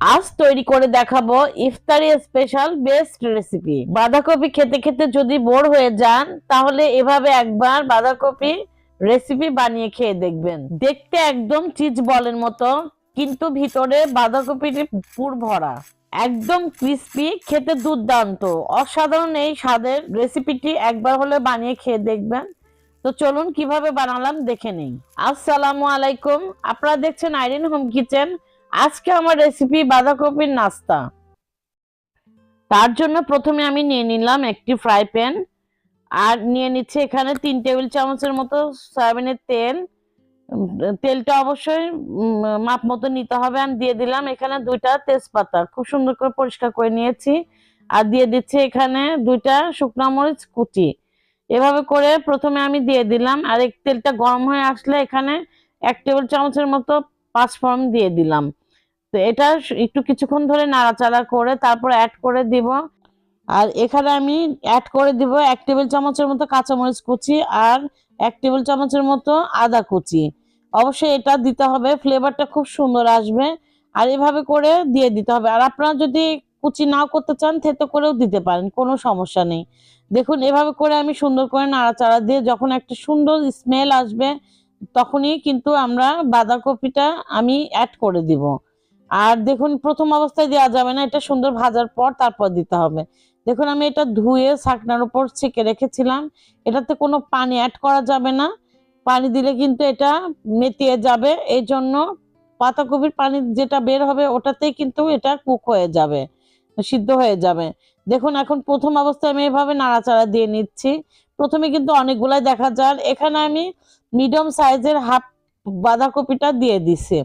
আজ তৈরি করে দেখাবো ইফতারি স্পেশাল বেস্ট রেসিপি বাঁধাকপি খেতে খেতে যদি বোর হয়ে যান, তাহলে এভাবে একবার বাঁধাকপি রেসিপি বানিয়ে খেয়ে দেখবেন। দেখতে একদম চিজ বলের মতো, কিন্তু ভিতরে বাঁধাকপির পুর ভরা। একদম ক্রিস্পি খেতে দুর্দান্ত। অসাধারণ এই স্বাদের রেসিপিটি একবার হলে বানিয়ে খেয়ে দেখবেন। তো চলুন কীভাবে বানালাম দেখে নিই। আসসালামু আলাইকুম। আপনারা দেখছেন আইরিন হোম কিচেন। আজকে আমার রেসিপি বাঁধাকপির নাস্তা। তার জন্য প্রথমে আমি নিয়ে নিলাম একটি ফ্রাই প্যান আর নিয়ে নিচ্ছে এখানে তিন টেবিল চামচের মতো সয়াবিনের তেল। তেলটা অবশ্যই মাপ মতো নিতে হবে। আর দিয়ে দিলাম এখানে দুইটা তেজপাতা। খুব সুন্দর করে পরিষ্কার করে নিয়েছি। আর দিয়ে দিচ্ছি এখানে দুইটা শুকনো মরিচ কুচি। এভাবে করে প্রথমে আমি দিয়ে দিলাম। আর এই তেলটা গরম হয়ে আসলে এখানে এক টেবিল চামচের মতো পাঁচ পাঁচফোড়ন দিয়ে দিলাম। তো এটা একটু কিছুক্ষণ ধরে নাড়াচাড়া করে তারপর অ্যাড করে দিব। আর এখানে আমি অ্যাড করে দিব এক টেবিল চামচের মতো কাঁচামরিচ কুচি আর এক টেবিল চামচের মতো আদা কুচি। অবশ্যই এটা দিতে হবে ফ্লেভারটা খুব সুন্দর আসবে। আর এভাবে করে দিয়ে দিতে হবে। আর আপনারা যদি কুচি নাও করতে চান, থেতো করেও দিতে পারেন, কোনো সমস্যা নেই। দেখুন, এভাবে করে আমি সুন্দর করে নাড়াচাড়া দিয়ে যখন একটা সুন্দর স্মেল আসবে, তখনই কিন্তু আমরা বাঁধাকপিটা আমি অ্যাড করে দিব। আর দেখুন, প্রথম অবস্থায় দেওয়া যাবে না। এটা সুন্দর ভাজার পর তারপর দিতে হবে। দেখুন, আমি এটা ধুয়ে ছাকনার উপর ছেঁকে রেখেছিলাম। এটাতে কোনো পানি অ্যাড করা যাবে না। পানি দিলে কিন্তু এটা মেতিয়ে যাবে। এই জন্য পাতাকপির পানি যেটা বের হবে, ওটাতেই কিন্তু এটা কুক হয়ে যাবে, সিদ্ধ হয়ে যাবে। দেখুন, এখন প্রথম অবস্থায় আমি এভাবে নাড়াচাড়া দিয়ে নিচ্ছি। প্রথমে কিন্তু অনেকগুলাই দেখা যায় এখানে আমি মিডিয়াম সাইজের হাফ বাঁধাকপিটা দিয়ে দিছি।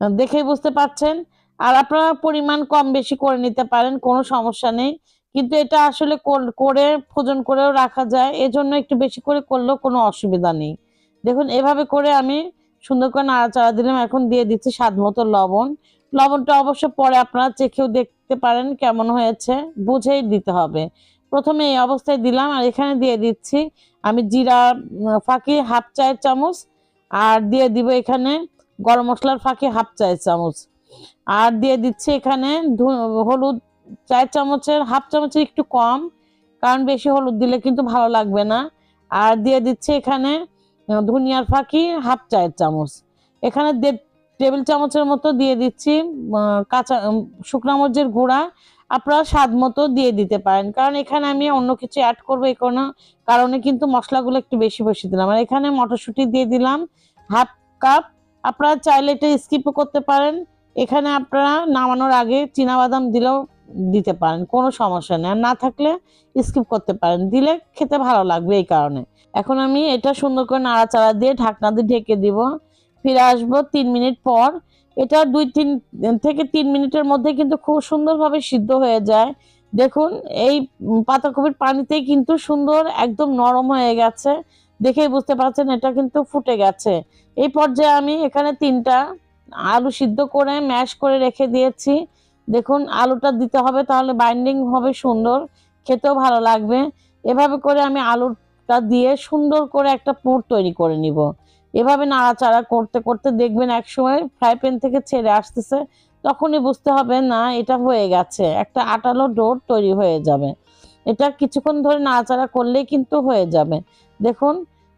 দেখেই বুঝতে পারছেন। আর আপনারা পরিমাণ কম বেশি করে নিতে পারেন, কোনো সমস্যা নেই। কিন্তু এটা আসলে করে ফোজন করেও রাখা যায়। এজন্য একটু বেশি করে করলেও কোনো অসুবিধা নেই। দেখুন, এভাবে করে আমি সুন্দর করে নাড়াচাড়া দিলাম। এখন দিয়ে দিচ্ছি স্বাদ মতো লবণ। লবণটা অবশ্য পরে আপনারা চেখেও দেখতে পারেন কেমন হয়েছে। বুঝেই দিতে হবে। প্রথমে এই অবস্থায় দিলাম আর এখানে দিয়ে দিচ্ছি আমি জিরা ফাঁকি হাফ চায়ের চামচ। আর দিয়ে দিব এখানে গরম মশলার ফাঁকি হাফ চায়ের চামচ। আর দিয়ে দিচ্ছি এখানে হলুদ, চায়ের চামচের হাফ চামচের একটু কম, কারণ বেশি হলুদ দিলে কিন্তু ভালো লাগবে না। আর দিয়ে দিচ্ছি এখানে ধনিয়ার ফাঁকি হাফ চায়ের চামচ। এখানে টেবিল চামচের মতো দিয়ে দিচ্ছি কাঁচা শুকনো মরিচের গুঁড়া। আপনারা স্বাদ মতো দিয়ে দিতে পারেন, কারণ এখানে আমি অন্য কিছু অ্যাড করব এই কোনো কারণে কিন্তু মশলাগুলো একটু বেশি বেশি দিলাম। আর এখানে মটরশুঁটি দিয়ে দিলাম, হাফ কাপ আপনারা চাইলে এটা স্কিপও করতে পারেন। এখানে আপনারা নামানোর আগে বাদাম দিলেও দিতে পারেন, কোনো সমস্যা নেই। আর না থাকলে স্কিপ করতে পারেন, দিলে খেতে ভালো লাগবে এই কারণে। এখন আমি এটা সুন্দর করে নাড়াচাড়া দিয়ে ঢাকনা দিয়ে ঢেকে দিব। ফিরে আসব তিন মিনিট পর। এটা দুই তিন, থেকে তিন মিনিটের মধ্যে কিন্তু খুব সুন্দরভাবে সিদ্ধ হয়ে যায়। দেখুন, এই পাতাকপির পানিতেই কিন্তু সুন্দর একদম নরম হয়ে গেছে। দেখেই বুঝতে পারছেন, এটা কিন্তু ফুটে গেছে। এই পর্যায়ে আমি এখানে তিনটা আলু সিদ্ধ করে, ম্যাশ করে রেখে দিয়েছি। দেখুন, আলুটা দিতে হবে তাহলে বাইন্ডিং হবে সুন্দর, খেতেও ভালো লাগবে। এভাবে করে আমি আলুটা দিয়ে সুন্দর করে একটা পুর তৈরি করে নিব। এভাবে নাড়াচাড়া করতে করতে দেখবেন একসময় ফ্রাই প্যান থেকে ছেড়ে আসতেছে, তখনই বুঝতে হবে, না, এটা হয়ে গেছে। একটা আটালো ডোর তৈরি হয়ে যাবে। এটা কিছুক্ষণ ধরে নাড়াচাড়া করলেই কিন্তু হয়ে যাবে। দেখুন,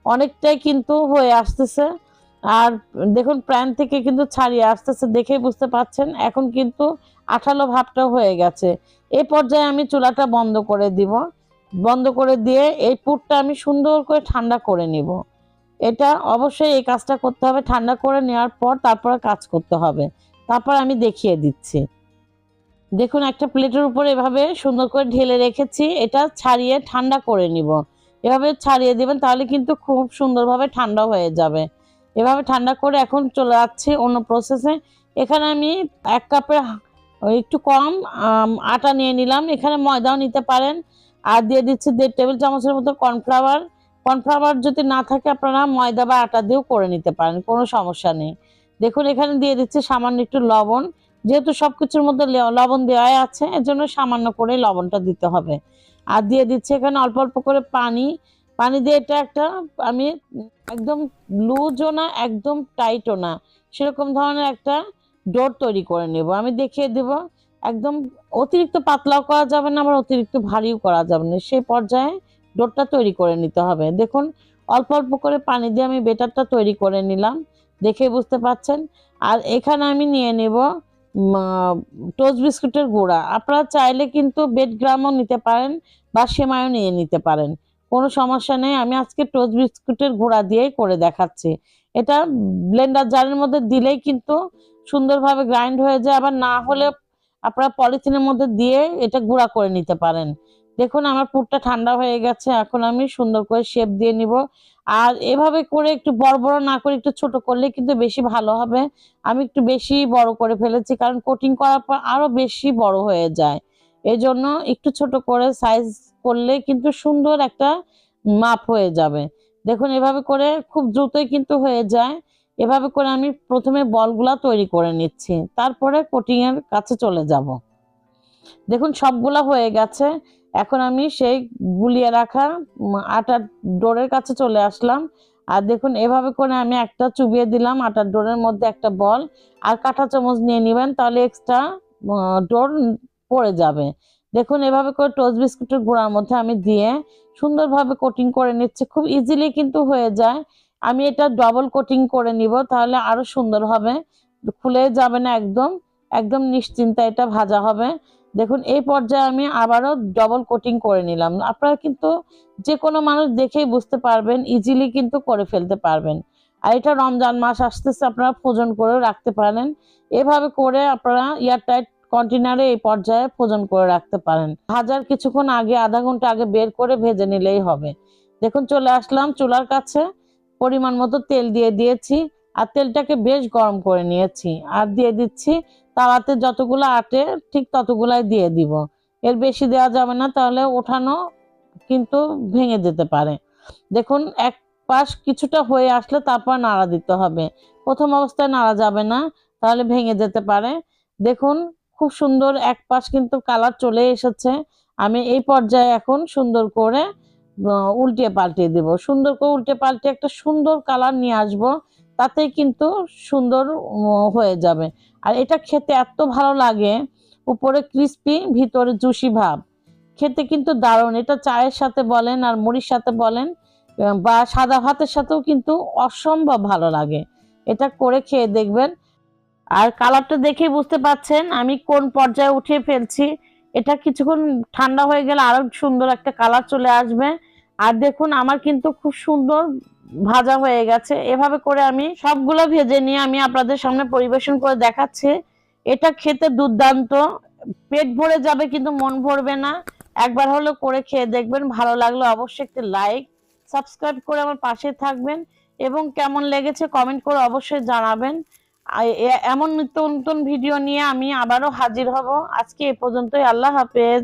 অনেকটাই কিন্তু হয়ে আসতেছে। আর দেখুন, প্রাণ থেকে কিন্তু ছাড়িয়ে আসতেছে দেখেই বুঝতে পারছেন এখন কিন্তু আঠালো ভাবটা হয়ে গেছে। এই পর্যায়ে আমি চুলাটা বন্ধ করে দিব। বন্ধ করে দিয়ে এই পুরটা আমি সুন্দর করে ঠান্ডা করে নিব। এটা অবশ্যই এই কাজটা করতে হবে। ঠান্ডা করে নেওয়ার পর তারপরে কাজ করতে হবে। তারপর আমি দেখিয়ে দিচ্ছি। দেখুন, একটা প্লেটের উপর এভাবে সুন্দর করে ঢেলে রেখেছি। এটা ছাড়িয়ে ঠান্ডা করে নিব। এভাবে ছাড়িয়ে দিবেন, তাহলে কিন্তু খুব সুন্দরভাবে ঠান্ডা হয়ে যাবে। এভাবে ঠান্ডা করে এখন চলে যাচ্ছে অন্য প্রসেসে এখানে আমি এক কাপের একটু কম আটা নিয়ে নিলাম। এখানে ময়দাও নিতে পারেন। আর দিয়ে দিচ্ছি দেড় টেবিল চামচের মতো কর্নফ্লাওয়ার। কর্নফ্লাওয়ার যদি না থাকে আপনারা ময়দা বা আটা দিয়েও করে নিতে পারেন, কোনো সমস্যা নেই। দেখুন, এখানে দিয়ে দিচ্ছি সামান্য একটু লবণ। যেহেতু সব কিছুর মধ্যে লবণ দেওয়াই আছে, এজন্য সামান্য করে লবণটা দিতে হবে। আর দিয়ে দিচ্ছি এখানে অল্প অল্প করে পানি। পানি দিয়ে এটা একটা, আমি একদম লুজও না, একদম টাইটও না। সেরকম ধরনের একটা ডোর তৈরি করে নেব। আমি দেখিয়ে দেব, একদম অতিরিক্ত পাতলাও করা যাবে না, আবার অতিরিক্ত ভারীও করা যাবে না। সেই পর্যায়ে ডোরটা তৈরি করে নিতে হবে। দেখুন, অল্প অল্প করে পানি দিয়ে আমি বেটারটা তৈরি করে নিলাম। দেখে বুঝতে পাচ্ছেন? আর এখানে আমি নিয়ে নেব টোস্ট বিস্কুটের গুঁড়া। আপনারা চাইলে কিন্তু বেড গ্রামও নিতে পারেন বা সেমায়ও নিয়ে নিতে পারেন। কোনো সমস্যা নেই, আমি আজকে টোস্ট বিস্কুটের গুঁড়া দিয়েই করে দেখাচ্ছি। এটা ব্লেন্ডার জারের মধ্যে দিলেই কিন্তু সুন্দরভাবে গ্রাইন্ড হয়ে যায়, আবার না হলে আপনারা পলিথিনের মধ্যে দিয়ে এটা গুঁড়া করে নিতে পারেন। দেখুন, আমার পুরটা ঠান্ডা হয়ে গেছে, এখন আমি সুন্দর করে শেপ দিয়ে নিব। আর এভাবে করে একটু বড় বড় না করে একটু ছোট করলে কিন্তু বেশি ভালো হবে। আমি একটু বেশি বড় করে ফেলেছি, কারণ কোটিং করার পর আরও বেশি বড় হয়ে যায়। এই জন্য একটু ছোট করে সাইজ করলে কিন্তু সুন্দর একটা মাপ হয়ে যাবে। দেখুন, এভাবে করে খুব দ্রুতই কিন্তু হয়ে যায়। এভাবে করে আমি প্রথমে বলগুলা তৈরি করে নিচ্ছি, তারপরে কোটিং এর কাছে চলে যাব। দেখুন, সবগুলা হয়ে গেছে। এখন আমি সেই গুলিয়ে রাখা আটার ডোরের কাছে চলে আসলাম। আর দেখুন, এভাবে করে আমি একটা চুবিয়ে দিলাম আটার ডোরের মধ্যে একটা বল। আর কাঁটা চামচ নিয়ে নেবেন, তাহলে এক্সট্রা ডোর পড়ে যাবে। দেখুন, এভাবে করে টোস্ট বিস্কুটের গুঁড়ার মধ্যে আমি দিয়ে সুন্দরভাবে কোটিং করে নিচ্ছি। খুব ইজিলি কিন্তু হয়ে যায়। আমি এটা ডবল কোটিং করে নিব, তাহলে আরও সুন্দর হবে। খুলে যাবে না একদম। একদম নিশ্চিন্তে এটা ভাজা হবে। দেখুন, এই পর্যায়ে আমি আবারও ডবল কোটিং করে নিলাম। আপনারা কিন্তু যে কোনো মানুষ দেখেই বুঝতে পারবেন ইজিলি কিন্তু করে ফেলতে পারবেন। আর এটা রমজান মাস আসতেছে, আপনারা ফোজন করে রাখতে পারেন। এভাবে করে আপনারা এয়ারটাইট কন্টেনারে এই পর্যায়ে ফোজন করে রাখতে পারেন। ভাজার কিছুক্ষণ আগে, আধা ঘণ্টা আগে বের করে ভেজে নিলেই হবে। দেখুন, চলে আসলাম চুলার কাছে। পরিমাণ মতো তেল দিয়ে দিয়েছি। আর তেলটাকে বেশ গরম করে নিয়েছি। আর দিয়ে দিচ্ছি তাওয়াতে যতগুলো আটে ঠিক ততগুলাই দিয়ে দিব। এর বেশি দেওয়া যাবে না তাহলে ওঠানো কিন্তু ভেঙে যেতে পারে। দেখুন এক পাশ কিছুটা হয়ে আসলে তারপর নাড়া দিতে হবে। প্রথম অবস্থায় নাড়া যাবে না তাহলে ভেঙে যেতে পারে। দেখুন খুব সুন্দর এক পাশ কিন্তু কালার চলে এসেছে। আমি এই পর্যায়ে এখন সুন্দর করে আহ, উল্টিয়ে পাল্টিয়ে দেব। সুন্দর করে উল্টে পাল্টে একটা সুন্দর কালার নিয়ে আসব। তাতেই কিন্তু সুন্দর হয়ে যাবে। আর এটা খেতে এত ভালো লাগে, উপরে ক্রিস্পি ভিতরে জুসি ভাব। খেতে কিন্তু দারুণ। এটা চায়ের সাথে বলেন আর মুড়ির সাথে বলেন বা সাদা ভাতের সাথেও কিন্তু অসম্ভব ভালো লাগে। এটা করে খেয়ে দেখবেন। আর কালারটা দেখে বুঝতে পাচ্ছেন আমি কোন পর্যায়ে উঠিয়ে ফেলছি। এটা কিছুক্ষণ ঠান্ডা হয়ে গেলে আরও সুন্দর একটা কালার চলে আসবে। আর দেখুন, আমার কিন্তু খুব সুন্দর ভাজা হয়ে গেছে। এভাবে করে আমি সবগুলো ভেজে নিয়ে আমি আপনাদের সামনে পরিবেশন করে দেখাচ্ছি। এটা খেতে দুর্দান্ত। পেট ভরে যাবে কিন্তু মন ভরবে না। একবার হলো করে খেয়ে দেখবেন, ভালো লাগলে অবশ্যই একটি লাইক, সাবস্ক্রাইব করে আমার পাশে থাকবেন এবং কেমন লেগেছে কমেন্ট করে অবশ্যই জানাবেন। এমন নিত্য নতুন ভিডিও নিয়ে আমি আবারও হাজির হব। আজকে এ পর্যন্তই, আল্লাহ হাফেজ।